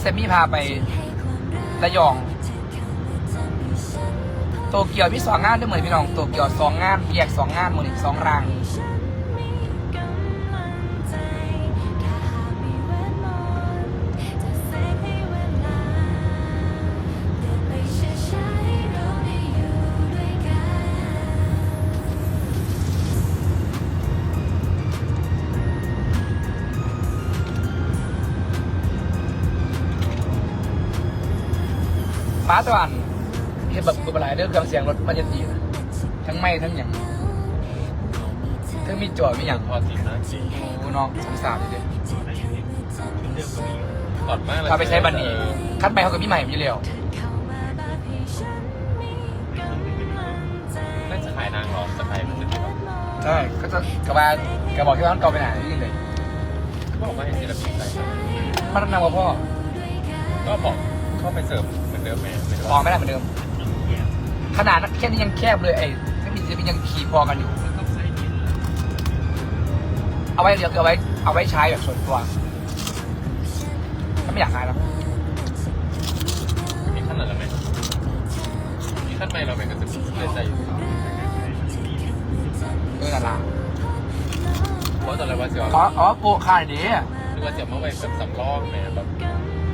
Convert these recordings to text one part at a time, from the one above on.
เซมี่พาไประยอง โตเกียวมีสองงานด้วยเหมือนพี่น้อง โตเกียวสองงานแยกสองงานหมดอีกสองราง ฟ้าตะวันเห็นแบบบุบลายเรื่องเครื่องเสียงรถมันจะดีนะทั้งไม่ทั้งอย่างทั้งมีจอดมีอย่างพอสีน้าสีโอ้น้องสงสารเลยตอดมากเลยถ้าไปใช้บันนี้คัดไปเขากับพี่ใหม่พี่เร็วน่าจะขายนางหรอจะขายมันจะใช่ก็จะกระบาลกระบอกที่ร้านเก่าไปไหนนี่เลยบอกว่าให้ศิลปินใส่พัฒนาว่าพ่อ ก็บอกเข้าไปเสิร์ฟ มือนเดิมไหมไม่มองไม่ได้เหมือนเดิม ขนาดแค่นี้ยังแคบเลยไอ้ถ้ามีจะมียังขี่พอกันอยู่ เอาไว้เดี๋ยวเอาไว้เอาไว้ใช้แบบส่วนตัวถ้าไม่อยากขายแล้วมีขั้นอะไรไหมมีขั้นไม่เราไหมก็จะเลยใจอยู่เออนั่นละเพราะตอนแรกว่าเสียวอ๋ออ๋อโปะขายดีนึกว่าเสียวเมื่อไหร่แบบสำรองแหมแบบ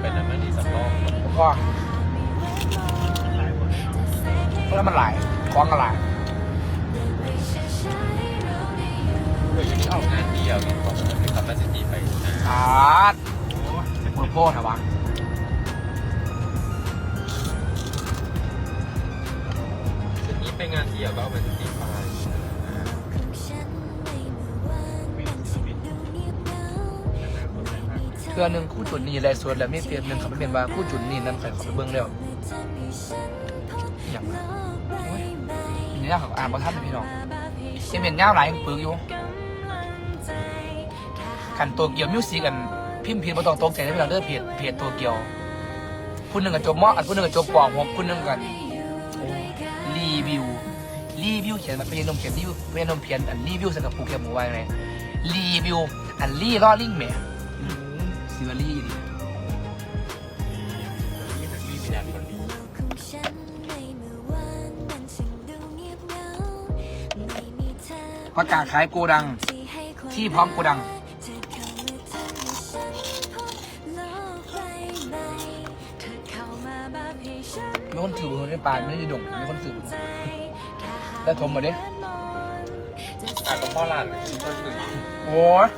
เป็นอะไรไม่ดีสำรองผมก็เพราะ แล้วมันหลายคล้องกันหลายเฮ้ยนี่ออกงานเดียวเนี่ยบอกว่าไม่ทำน่าจะดีไปนะอาร์ตโมโพดนะวะทีนี้ไปงานเดียวก็เอามันดีไปเพื่อหนึ่งคู่จุดนี้เลยส่วนแล้วไม่เปลี่ยนหนึ่งเขาไม่เป็นว่าคู่จุดนี้นั่นใครเขาไปเบิ้งแล้วอย่างนั้นโอ้ย นี่น่าเขาอ่านประทัดเลยพี่น้องเอ็มเห็นเงาหลายปึกอยู่กันตัวเกียวมิวสิกกันพิมพ์ผิดมาต้องตกใจได้พี่น้องเด้อเพจเพจตัวเกียวผู้หนึ่งกับจบมออันผู้หนึ่งกับจบปองหกผู้หนึ่งกันโอ้รีวิวรีวิวเขียนมาเป็นนมเขียนรีวิวเป็นนมเขียนอันรีวิวใส่กับปูเขียนหมูไว้ไงรีวิวอันรีล่อลิงแหม่อืมซิวารีดิ ประกาศขายโกดังที่พร้อมโกดัง มีคนถือบุญในป่าไม่ได้ดงมีคนถือบุญแล้วโทรมาดิอะก็พ่อหลานก็คือโอ้ย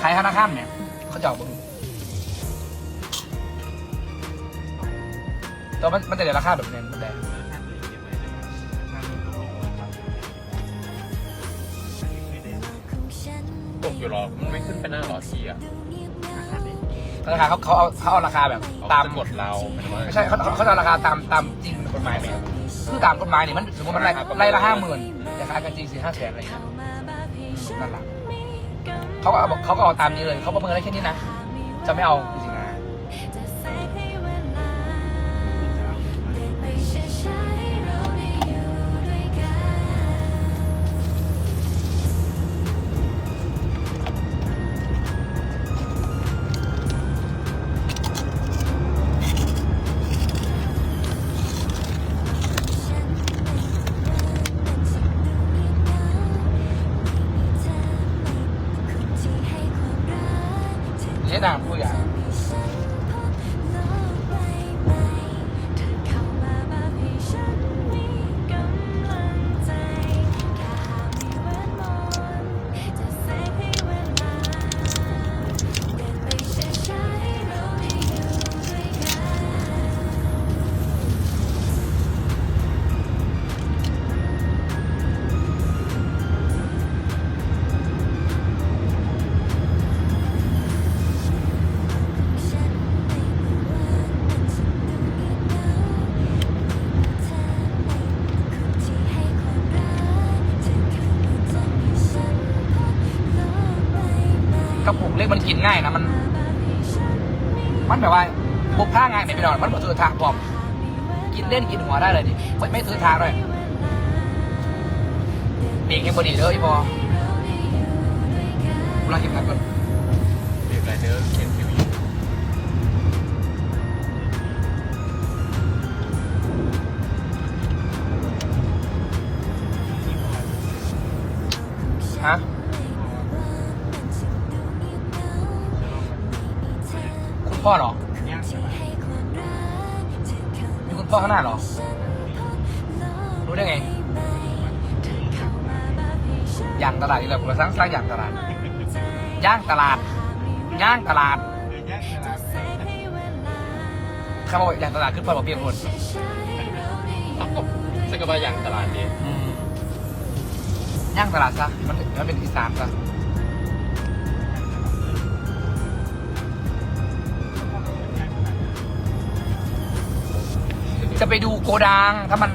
ขายธนาคารเนี่ย เขาจะเอาบุญแต่มันมันจะได้ราคาแบบนี้มันได้ อยู่หรอมันไม่ขึ้นไปหน้าหรอทีอะราคาเขาเขาเอาเขาเอาราคาแบบเขาตามจะกดเราหมายถึงว่าไม่ใช่เขาเขาเขาจะเอาราคาตามตามจริงกฎหมายไหมคือตามกฎหมายเนี่ยมันสมมติมันไล่ไล่ละห้าหมื่นแต่ขายกันจริงสี่ห้าแสนอะไรอย่างเงี้ยนั่นแหละเขาก็เอาบอกเขาก็เอาตามนี้เลยเขาประเมินได้แค่นี้นะ จะไม่เอาจริงๆนะ กับปุกเล็กมันกินง่ายนะมัน มันแบบว่าพกผ้าง่ายไม่ไปนอนมันหมดสื้อทางปลอกกินเล่นกินหัวได้เลยดิไม่ไม่สื้อทางเลยเบรกให้บอดีเด้ออีพอกูลาเข็มขัดก่อนเบรกไรเด้อเข็มคิวอยู่ฮะ พ่อเหรอมีคุณพ่อข้างหน้าเหรอ รู้ได้ไง ย่างตลาดนี่แหละเราสร้างสร้างย่างตลาด ย่างตลาด ย่างตลาดคำว่าย่างตลาดขึ้นไปบอกเพียงคนซึ่งก็ว่าอย่างตลาดนี้ย่างตลาดซะมันมันเป็นอีสานซะ จะไปดูโกดัง ถ้ามัน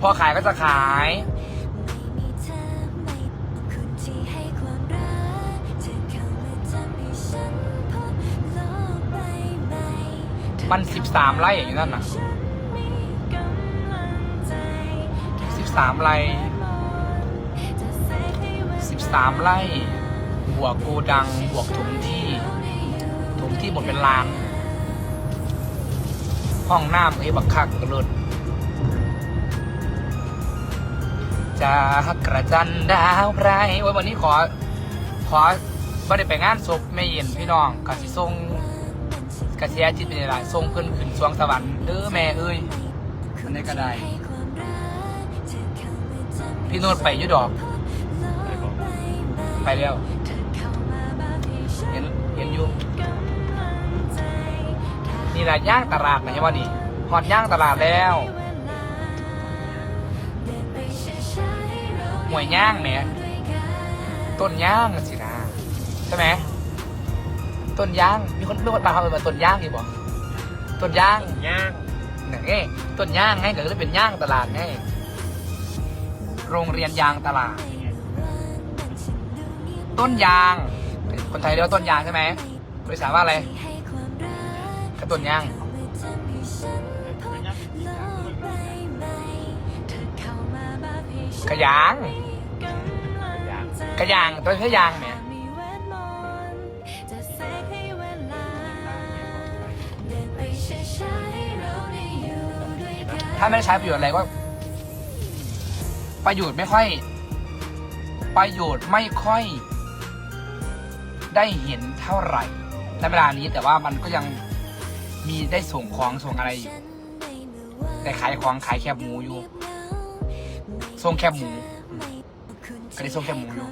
พอขายก็จะขายมันสิบสามไร่อย่างนั้นน่ะสิบสามไร่สิบสามไร่ บวกโกดัง บวกถมที่ ถมที่หมดเป็นล้าน ห้องน้ำไอ้บักคักกระโดดจากกระจันดาวไพรโอ้ยวันนี้ขอ ขอไม่ได้ไปงานศพแม่เย็นพี่น้องกสิทรงกระเสียจิตเป็นไรทรงเพิ่นขึ้นสวงสวรรค์เด้อแม่เอ้ยอันนี้ก็ได้ พี่โนดไปยุดอก ไปแล้วเห็นเห็นอยู่ นี่แหละย่างตลาดนะใช่ป่ะนี่ฮอดย่างตลาดแล้วหมวยย่างเนี่ยต้นย่างน่ะสินะใช่ไหมต้นย่างมีคนเรียกว่าปลาเขาเป็นต้นย่างอีกบ่ต้นย่างย่างหนึ่งเอ้ต้นย่างไงเดี๋ยวจะเป็นย่างตลาดไงโรงเรียนยางตลาด ต้นยาง คนไทยเรียกว่าต้นยางใช่ไหมบริษัทว่าอะไร ต้นยางกระยางย่างกระยางต้นแค่ยางเนี่ยถ้าไม่ได้ใช้ประโยชน์อะไรก็ ประโยชน์ไม่ค่อย ประโยชน์ไม่ค่อย ได้เห็นเท่าไหร่ในเวลานี้แต่ว่ามันก็ยัง มีได้ส่งของส่งอะไรอยู่ แต่ขายของขายแคบหมูอยู่ส่งแคบหมูก็ได้ส่งแคบหมูอยู่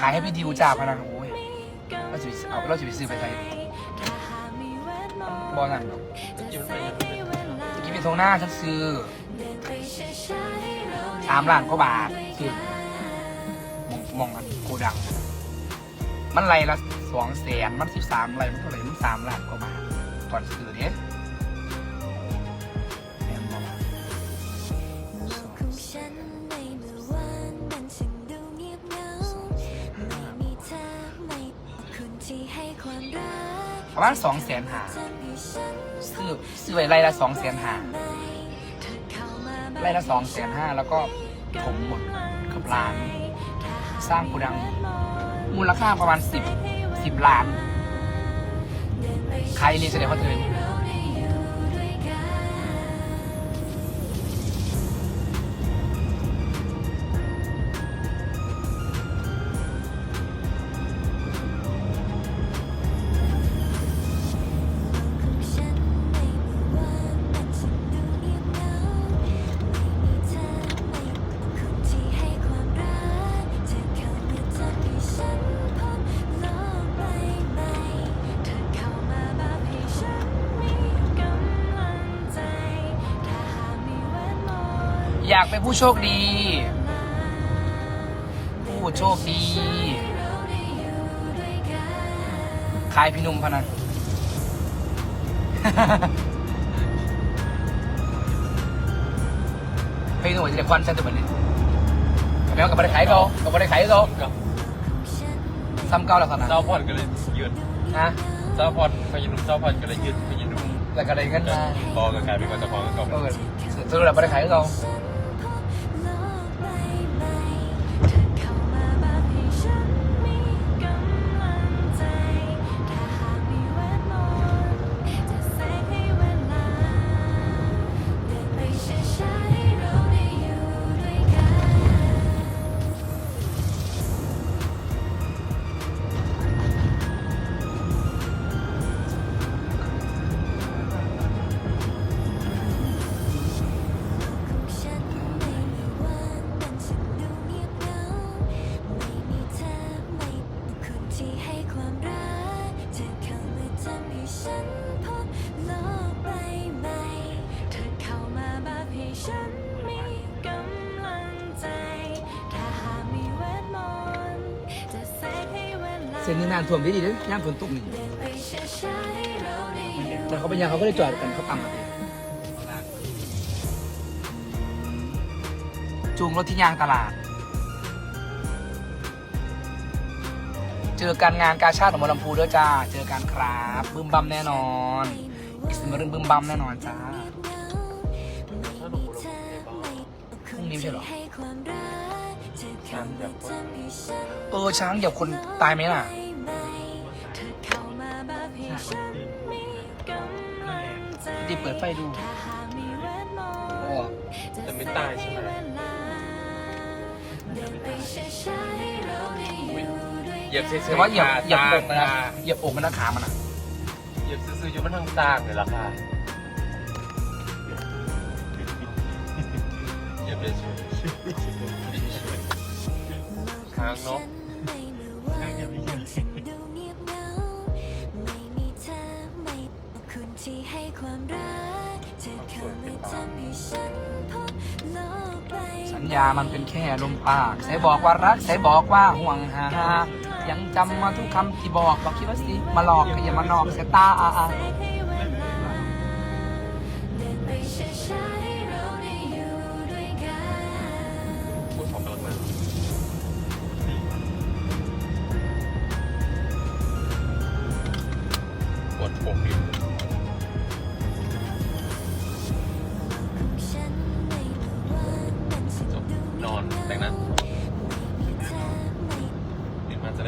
ขายให้พี่ดิวจ้าพนักโอ้ยเราจะเอาเราจะไปซื้อไปใช้บอนั่นหรอกกินไปยังเนตะกี้ไปตรงหน้าฉันซื้อสามล้านกว่าบาทซื้อ มองกันโกดัง มันไรละสองแสนมันสิบสามไรมันเท่าไหร่มันสามล้านกว่าบาทก่อนซื้อเนี้ยแม่ประมาณสองแสนหาซื้อซื้อไว้ไรละสองแสนหาไรละสองแสนห้าแล้วก็ผมหมดกับล้าน สร้างโกดัง มูลค่าประมาณสิบสิบล้าน ใครเรียนแสดงว่าเธอ อยากเป็นผู้โชคดี ผู้โชคดี ขายพี่หนุ่มพนันพี่หนุ่มจะได้ควันเซนต์เหมือนนี้แมวกับไปขายเขากับไปขายเขากับซ้ำเก้าแล้วขนาดเจ้าพอดก็เลยยืดนะเจ้าพอดพยินุ่มเจ้าพอดก็เลยยืดพยินุ่มแล้วก็ได้เงินมาพอกับกลายเป็นว่าเจ้าของก็เออสรุปแล้วไปขายเขา เธอเข้านี้นานๆท่วมที่ดิน้ำฝนตกนี่เดิปช้าๆให้เนี่แต่เขาเป็นยังเขาก็ได้จอดกันเขาปั๊มอะจูงรถที่ยางตลาด เจอกันงานกาชาติของมอลำพูด้วยจ้า เจอกันครับบึมบัมแน่นอน อิสมารึนบึมบัมแน่นอนจ้าถ้าหนูรู้ไม่บ้าพรุ่งนี้ไม่ใช่เหรอฉันแบบว่าเออช้างเหยียบคนตายไหมล่ะดีเปิดไฟดูโอ้จะไม่ตายใช่ไหม เหยียบเฉยๆแต่ว่าเหยียบเหยียบอกตมันนะเหยียบอกมันนะขามันอะเหยียบซื่อๆอยู่มันทางสร้างเลยล่ะค่ะเหยียบเลยๆค้างเนาะที่ให้ความรักเธอเข้ามาทำให้ฉันพ้นโลกไปสัญญามันเป็นแค่ลมปากใส่บอกว่ารักใส่บอกว่าห่วงหา ยังจำมาทุกคำที่บอกบอกคิดว่าสิมาหลอกก็อย่ามาหลอกเสียตาเดินไปช้า